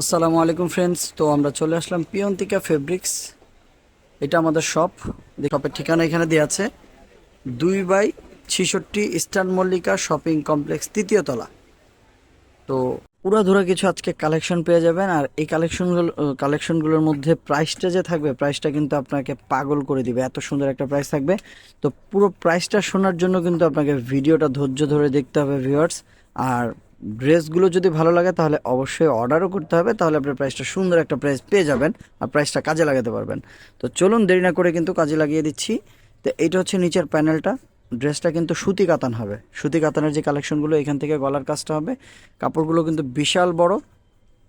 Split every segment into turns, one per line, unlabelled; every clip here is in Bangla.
আসসালামু আলাইকুম ফ্রেন্ডস তো আমরা চলে আসলাম পিয়ন্তিকা ফেব্রিক্স এটা আমাদের শপ শপের ঠিকানা এখানে দেওয়া আছে। দুই বাই ছিষট্টি ইস্টার্ন মল্লিকা শপিং কমপ্লেক্স তৃতীয় তলা। তো পুরাধুরা কিছু আজকে কালেকশন পেয়ে যাবেন। আর এই কালেকশনগুলো কালেকশনগুলোর মধ্যে প্রাইসটা যে থাকবে প্রাইসটা কিন্তু আপনাকে পাগল করে দিবে। এত সুন্দর একটা প্রাইস থাকবে। তো পুরো প্রাইসটা শোনার জন্য কিন্তু আপনাকে ভিডিওটা ধৈর্য ধরে দেখতে হবে ভিউয়ার্স আর ড্রেসগুলো যদি ভালো লাগে, তাহলে অবশ্যই অর্ডারও করতে হবে। তাহলে আপনার প্রাইসটা সুন্দর একটা প্রাইস পেয়ে যাবেন আর প্রাইসটা কাজে লাগাতে পারবেন। তো চলুন দেরি না করে কিন্তু কাজে লাগিয়ে দিচ্ছি। তো এইটা হচ্ছে নিচের প্যানেলটা ড্রেসটা কিন্তু সুতি কাতান হবে। সুতি কাতানের যে কালেকশনগুলো এখান থেকে গলার কাজটা হবে। কাপড়গুলো কিন্তু বিশাল বড়।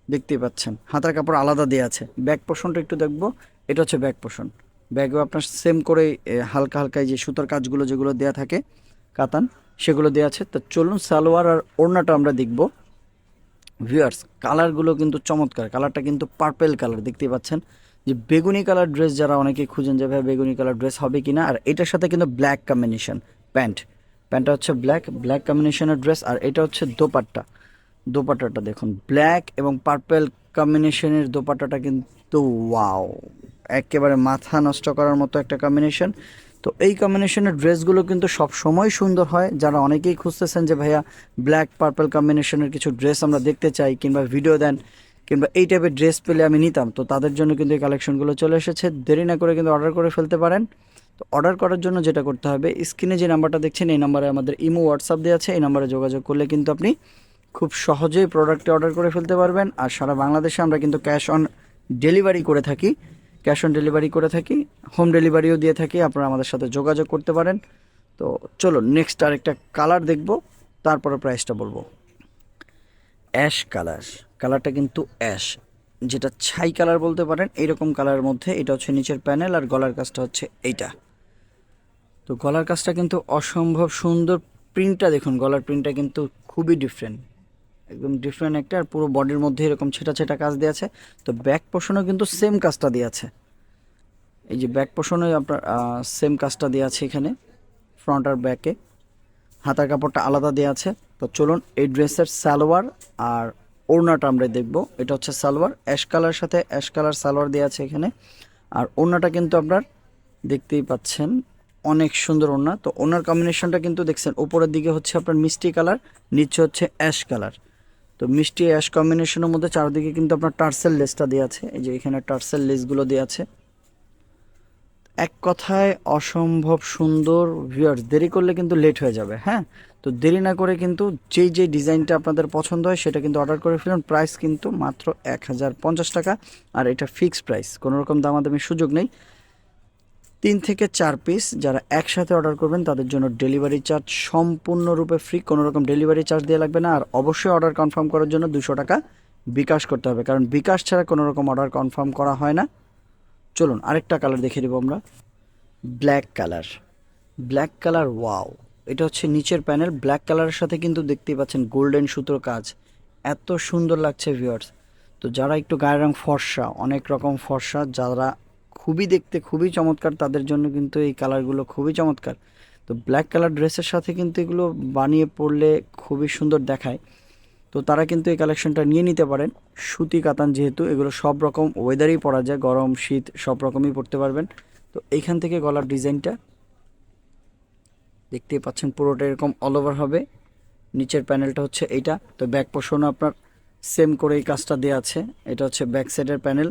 দেখতেই পাচ্ছেন। হাতার কাপড় আলাদা দেওয়া আছে। ব্যাক পোষণটা একটু দেখব। এটা হচ্ছে ব্যাক পোষণ ব্যাগও আপনার সেম করে হালকা হালকা যে সুতার কাজগুলো যেগুলো দেয়া থাকে, কাতান। সেগুলো দেওয়া আছে। তো চলুন সালোয়ার আর ওড়নাটা আমরা দেখব। ভিউয়ার্স কালারগুলো কিন্তু চমৎকার। কালারটা কিন্তু পার্পেল কালার দেখতে পাচ্ছেন? যে বেগুনি কালার ড্রেস যারা অনেকে খুঁজেন যে, ভাই, বেগুনি কালার ড্রেস হবে কি না? আর এটার সাথে কিন্তু ব্ল্যাক কম্বিনেশন প্যান্ট প্যান্টটা হচ্ছে ব্ল্যাক ব্ল্যাক কম্বিনেশনের ড্রেস আর এটা হচ্ছে দোপাট্টা। দোপাট্টাটা দেখুন ব্ল্যাক এবং পার্পেল কম্বিনেশনের দোপাট্টাটা কিন্তু ওয়াও একেবারে মাথা নষ্ট করার মতো একটা কম্বিনেশন তো এই কম্বিনেশনের ড্রেসগুলো কিন্তু সব সময় সুন্দর হয়। যারা অনেকেই খুঁজতেছেন যে, ভাইয়া ব্ল্যাক পার্পল কম্বিনেশনের কিছু ড্রেস আমরা দেখতে চাই কিংবা ভিডিও দেন কিংবা এই টাইপের ড্রেস পেলে আমি নিতাম, তো তাদের জন্য কিন্তু এই কালেকশনগুলো চলে এসেছে। দেরি না করে কিন্তু অর্ডার করে ফেলতে পারেন। তো অর্ডার করার জন্য যেটা করতে হবে, স্ক্রিনে যে নাম্বারটা দেখছেন, এই নাম্বারে আমাদের ইমো হোয়াটসঅ্যাপ দেওয়া আছে। এই নাম্বারে যোগাযোগ করলে কিন্তু আপনি খুব সহজেই প্রোডাক্টটি অর্ডার করে ফেলতে পারবেন। আর সারা বাংলাদেশে আমরা কিন্তু ক্যাশ অন ডেলিভারি করে থাকি। ক্যাশ অন ডেলিভারি করে থাকি, হোম ডেলিভারিও দিয়ে থাকি, আপনারা আমাদের সাথে যোগাযোগ করতে পারেন। তো চলো নেক্সট আরেকটা কালার দেখব, তারপরে প্রাইসটা বলব। অ্যাশ কালার কালারটা কিন্তু অ্যাশ যেটা ছাই কালার বলতে পারেন এইরকম কালারের মধ্যে, এটা হচ্ছে নিচের প্যানেল আর গলার কাজটা হচ্ছে এইটা। তো গলার কাজটা কিন্তু অসম্ভব সুন্দর প্রিন্টটা দেখুন, গলার প্রিন্টটা কিন্তু খুবই ডিফারেন্ট একদম ডিফারেন্ট একটা, আর পুরো বডির মধ্যে এরকম ছেটা ছেটা কাজ দেওয়া আছে। তো ব্যাক পোষণেও কিন্তু সেম কাজটা দেওয়া আছে। এই যে ব্যাক পোষণে আপনার সেম কাজটা দেওয়া আছে এখানে ফ্রন্ট আর ব্যাকে হাতার কাপড়টা আলাদা দেওয়া আছে। তো চলুন এই ড্রেসের সালোয়ার আর ওড়নাটা আমরা দেখব। এটা হচ্ছে সালোয়ার অ্যাশ কালার সাথে অ্যাশ কালার সালোয়ার দেওয়া আছে এখানে। আর ওড়নাটা কিন্তু আপনার দেখতেই পাচ্ছেন, অনেক সুন্দর ওড়না। তো ওনার কম্বিনেশনটা কিন্তু দেখছেন, উপরের দিকে হচ্ছে আপনার মিষ্টি কালার নিচে হচ্ছে অ্যাশ কালার তো মিষ্টি অ্যাশ কম্বিনেশনের মধ্যে চারদিকে কিন্তু আপনার টার্সেল লেসটা দেওয়া আছে। এই যে এখানে টার্সেল লেসগুলো দেওয়া আছে। এক কথায় অসম্ভব সুন্দর ভিউয়ার্স দেরি করলে কিন্তু লেট হয়ে যাবে হ্যাঁ? তো দেরি না করে কিন্তু যেই যেই ডিজাইনটা আপনাদের পছন্দ হয়, সেটা কিন্তু অর্ডার করে ফেলুন। প্রাইস কিন্তু মাত্র এক হাজার পঞ্চাশ টাকা, আর এটা ফিক্সড প্রাইস কোনো রকম দামাদামির সুযোগ নেই। তিন থেকে চার পিস যারা একসাথে অর্ডার করবেন, তাদের জন্য ডেলিভারি চার্জ সম্পূর্ণরূপে ফ্রি কোনো রকম ডেলিভারি চার্জ দিয়ে লাগবে না। আর অবশ্যই অর্ডার কনফার্ম করার জন্য দুশো টাকা বিকাশ করতে হবে, কারণ বিকাশ ছাড়া কোনো রকম অর্ডার কনফার্ম করা হয় না। চলুন, আরেকটা কালার দেখে দেবো আমরা। Black colour black colour wow এটা হচ্ছে নিচের প্যানেল ব্ল্যাক কালারের সাথে কিন্তু দেখতেই পাচ্ছেন গোল্ডেন সুতোর কাজ। এত সুন্দর লাগছে ভিউয়ার্স তো যারা একটু গায়ের রং ফর্সা, অনেক রকম ফর্সা, যারা খুবই দেখতে খুবই চমৎকার, তাদের জন্য কিন্তু এই কালারগুলো খুবই চমৎকার। তো ব্ল্যাক কালার ড্রেসের সাথে কিন্তু এগুলো বানিয়ে পরলে খুবই সুন্দর দেখায়। তো তারা কিন্তু এই কালেকশনটা নিয়ে নিতে পারেন। সুতি, কাতান যেহেতু, এগুলো সব রকম ওয়েদারেই পরা যায়, গরম, শীত, সব রকমই পরতে পারবেন। তো এইখান থেকে গলার ডিজাইনটা দেখতেই পাচ্ছেন, পুরোটা এরকম অল ওভার হবে। নিচের প্যানেলটা হচ্ছে এইটা। তো ব্যাক পোর্শনও আপনার সেম করে এই কাজটা দেওয়া আছে। এটা হচ্ছে ব্যাক সাইডের প্যানেল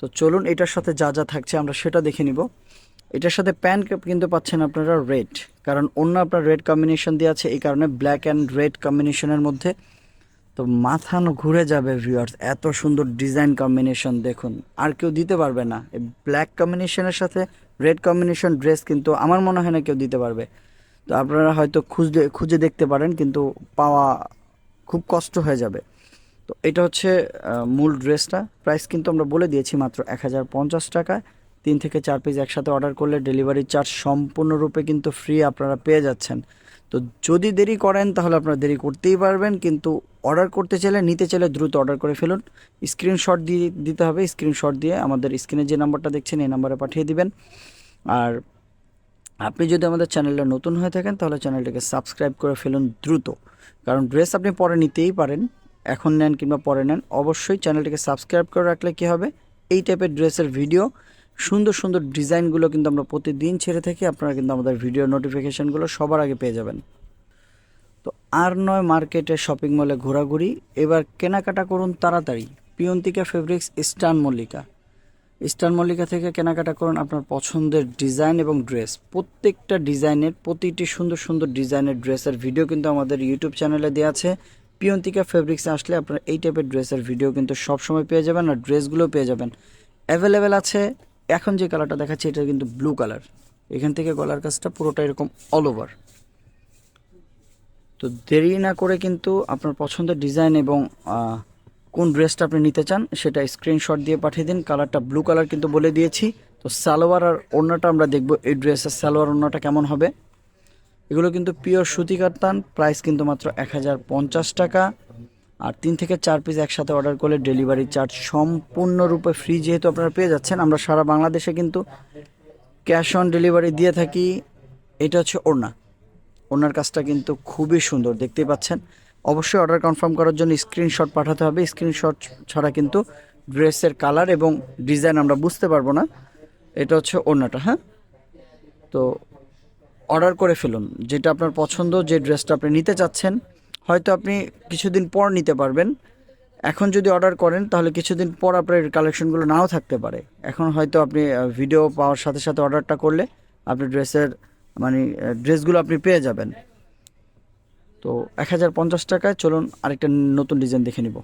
তো চলুন এটার সাথে যা যা থাকছে আমরা সেটা দেখে নিব। এটার সাথে প্যান্ট কিন্তু পাচ্ছেন আপনারা রেড কারণ অন্য আপনার রেড কম্বিনেশন দেওয়া আছে, এই কারণে ব্ল্যাক অ্যান্ড রেড কম্বিনেশনের মধ্যে। তো মাথা না ঘুরে যাবে ভিউয়ার্স এত সুন্দর ডিজাইন কম্বিনেশন দেখুন। আর কেউ দিতে পারবে না। এই ব্ল্যাক কম্বিনেশনের সাথে রেড কম্বিনেশন ড্রেস কিন্তু আমার মনে হয় না কেউ দিতে পারবে। তো আপনারা হয়তো খুঁজে খুঁজে দেখতে পারেন, কিন্তু পাওয়া খুব কষ্ট হয়ে যাবে। তো এটা হচ্ছে মূল ড্রেসটা। প্রাইস কিন্তু আমরা বলে দিয়েছি মাত্র এক হাজার পঞ্চাশ টাকায় তিন থেকে চার পিস একসাথে অর্ডার করলে ডেলিভারি চার্জ সম্পূর্ণরূপে কিন্তু ফ্রি আপনারা পেয়ে যাচ্ছেন। তো যদি দেরি করেন, তাহলে আপনারা দেরি করতেই পারবেন, কিন্তু অর্ডার করতে চাইলে, নিতে চাইলে দ্রুত অর্ডার করে ফেলুন। স্ক্রিনশট দিয়ে দিতে হবে স্ক্রিনশট দিয়ে আমাদের স্ক্রিনে যে নাম্বারটা দেখছেন, এই নাম্বারে পাঠিয়ে দিবেন। আর আপনি যদি আমাদের চ্যানেলটা নতুন হয়ে থাকেন, তাহলে চ্যানেলটাকে সাবস্ক্রাইব করে ফেলুন দ্রুত। কারণ ড্রেস আপনি পরে নিতেই পারেন। এখন নেন কিংবা পরে নেন, অবশ্যই চ্যানেলটিকে সাবস্ক্রাইব করে রাখলে কী হবে? এই টাইপের ড্রেসের ভিডিও, সুন্দর সুন্দর ডিজাইনগুলো কিন্তু আমরা প্রতিদিন ছেড়ে থাকি, আপনারা কিন্তু আমাদের ভিডিও নোটিফিকেশানগুলো সবার আগে পেয়ে যাবেন। তো আর নয় মার্কেটে শপিং মলে ঘোরাঘুরি, এবার কেনাকাটা করুন তাড়াতাড়ি। Piyontika fabrics Eastern Mallika. Eastern Mallika থেকে কেনাকাটা করুন আপনার পছন্দের ডিজাইন এবং ড্রেস। প্রত্যেকটা ডিজাইনের, প্রতিটি সুন্দর সুন্দর ডিজাইনের ড্রেসের ভিডিও কিন্তু আমাদের ইউটিউব চ্যানেলে দেওয়া আছে। পিয়ন্তিকা ফেব্রিক্সে আসলে আপনার এই টাইপের ড্রেসের ভিডিও কিন্তু সবসময় পেয়ে যাবেন আর ড্রেসগুলো পেয়ে যাবেন। অ্যাভেলেবেল আছে। এখন যে কালারটা দেখাচ্ছি এটা কিন্তু ব্লু কালার এখান থেকে গলার কাজটা পুরোটা এরকম অল ওভার তো দেরি না করে কিন্তু আপনার পছন্দের ডিজাইন এবং কোন ড্রেসটা আপনি নিতে চান, সেটা স্ক্রিনশট দিয়ে পাঠিয়ে দিন। কালারটা ব্লু কালার কিন্তু বলে দিয়েছি। তো সালোয়ার আর ওড়নাটা আমরা দেখব এই ড্রেসের সালোয়ার ওড়নাটা কেমন হবে। এগুলো কিন্তু পিওর সুতি কাতান প্রাইস কিন্তু মাত্র এক হাজার পঞ্চাশ টাকা। আর তিন থেকে চার পিস একসাথে অর্ডার করলে ডেলিভারি চার্জ সম্পূর্ণরূপে ফ্রি যেহেতু আপনারা পেয়ে যাচ্ছেন, আমরা সারা বাংলাদেশে কিন্তু ক্যাশ অন ডেলিভারি দিয়ে থাকি। এটা হচ্ছে ওড়না। ওনার কাজটা কিন্তু খুবই সুন্দর, দেখতেই পাচ্ছেন। অবশ্যই অর্ডার কনফার্ম করার জন্য স্ক্রিনশট পাঠাতে হবে। স্ক্রিনশট ছাড়া কিন্তু ড্রেসের কালার এবং ডিজাইন আমরা বুঝতে পারব না। এটা হচ্ছে ওড়নাটা হ্যাঁ? তো অর্ডার করে ফেলুন। যেটা আপনার পছন্দ, যে ড্রেসটা আপনি নিতে চাচ্ছেন, হয়তো আপনি কিছুদিন পর নিতে পারবেন। এখন যদি অর্ডার করেন, তাহলে কিছুদিন পর আপনার কালেকশনগুলো নাও থাকতে পারে। এখন হয়তো আপনি ভিডিও পাওয়ার সাথে সাথে অর্ডারটা করলে আপনি ড্রেসের মানে ড্রেসগুলো আপনি পেয়ে যাবেন। তো এক হাজার পঞ্চাশ টাকায় চলুন আরেকটা নতুন ডিজাইন দেখে নিব।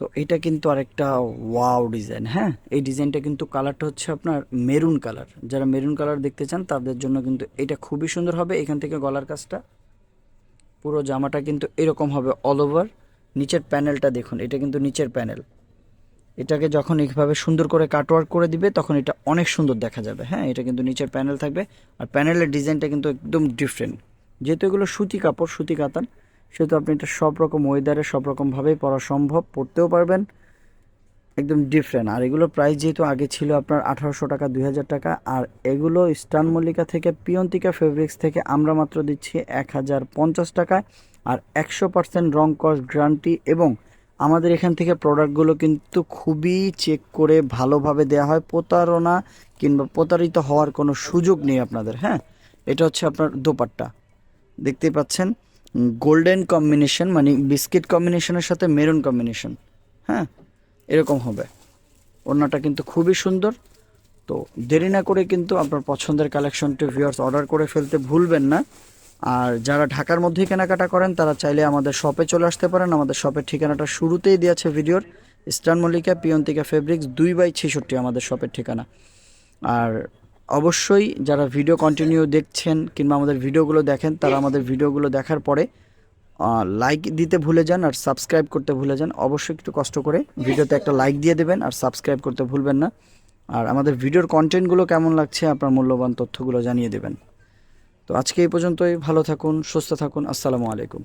তো এটা কিন্তু আরেকটা ওয়াও ডিজাইন হ্যাঁ? এই ডিজাইনটা কিন্তু কালারটা হচ্ছে আপনার মেরুন কালার যারা মেরুন কালার দেখতে চান, তাদের জন্য কিন্তু এটা খুবই সুন্দর হবে এখান থেকে গলার কাজটা। পুরো জামাটা কিন্তু এরকম হবে অল ওভার নিচের প্যানেলটা দেখুন, এটা কিন্তু নিচের প্যানেল এটাকে যখন এইভাবে সুন্দর করে কাটওয়ার্ক করে দিবে, তখন এটা অনেক সুন্দর দেখা যাবে হ্যাঁ? এটা কিন্তু নিচের প্যানেল থাকবে। আর প্যানেলের ডিজাইনটা কিন্তু একদম ডিফারেন্ট যেহেতু এগুলো সুতি কাপড়, সুতি কাতান সেহেতু আপনি এটা সব রকম ওয়েদারে সব রকমভাবেই পরা সম্ভব পরতেও পারবেন। একদম ডিফারেন্ট আর এগুলোর প্রাইস যেহেতু আগে ছিল আপনার আঠারোশো টাকা, দুই হাজার টাকা, আর এগুলো স্টান মল্লিকা থেকে, পিয়ন্তিকা ফেব্রিক্স থেকে আমরা মাত্র দিচ্ছি এক হাজার পঞ্চাশ টাকায়। আর একশো পার্সেন্ট রং কস্ট গ্যারান্টি এবং আমাদের এখান থেকে প্রোডাক্টগুলো কিন্তু খুবই চেক করে ভালোভাবে দেওয়া হয়। প্রতারণা কিংবা প্রতারিত হওয়ার কোনো সুযোগ নেই আপনাদের হ্যাঁ? এটা হচ্ছে আপনার দোপাট্টা। দেখতেই পাচ্ছেন? গোল্ডেন কম্বিনেশন মানে বিস্কিট কম্বিনেশনের সাথে মেরুন কম্বিনেশন। হ্যাঁ এরকম হবে। ওড়নাটা কিন্তু খুবই সুন্দর। তো দেরি না করে কিন্তু আপনার পছন্দের কালেকশনটি ভিউয়ার্স অর্ডার করে ফেলতে ভুলবেন না। আর যারা ঢাকার মধ্যেই কেনাকাটা করেন, তারা চাইলে আমাদের শপে চলে আসতে পারেন। আমাদের শপের ঠিকানাটা শুরুতেই দিয়েছে ভিডিওর। স্টার মল্লিকা, পিয়ন্তিকা ফেব্রিক্স দুই বাই ছেষট্টি আমাদের শপের ঠিকানা। আর অবশ্যই যারা ভিডিও কন্টিনিউ দেখছেন কিংবা আমাদের ভিডিওগুলো দেখেন, তারা আমাদের ভিডিওগুলো দেখার পরে লাইক দিতে ভুলে যান আর সাবস্ক্রাইব করতে ভুলে যান। অবশ্যই একটু কষ্ট করে ভিডিওতে একটা লাইক দিয়ে দেবেন আর সাবস্ক্রাইব করতে ভুলবেন না। আর আমাদের ভিডিওর কন্টেন্টগুলো কেমন লাগছে আপনার মূল্যবান তথ্যগুলো জানিয়ে দেবেন। তো আজকে এই পর্যন্তই। ভালো থাকুন, সুস্থ থাকুন। আসসালামু আলাইকুম।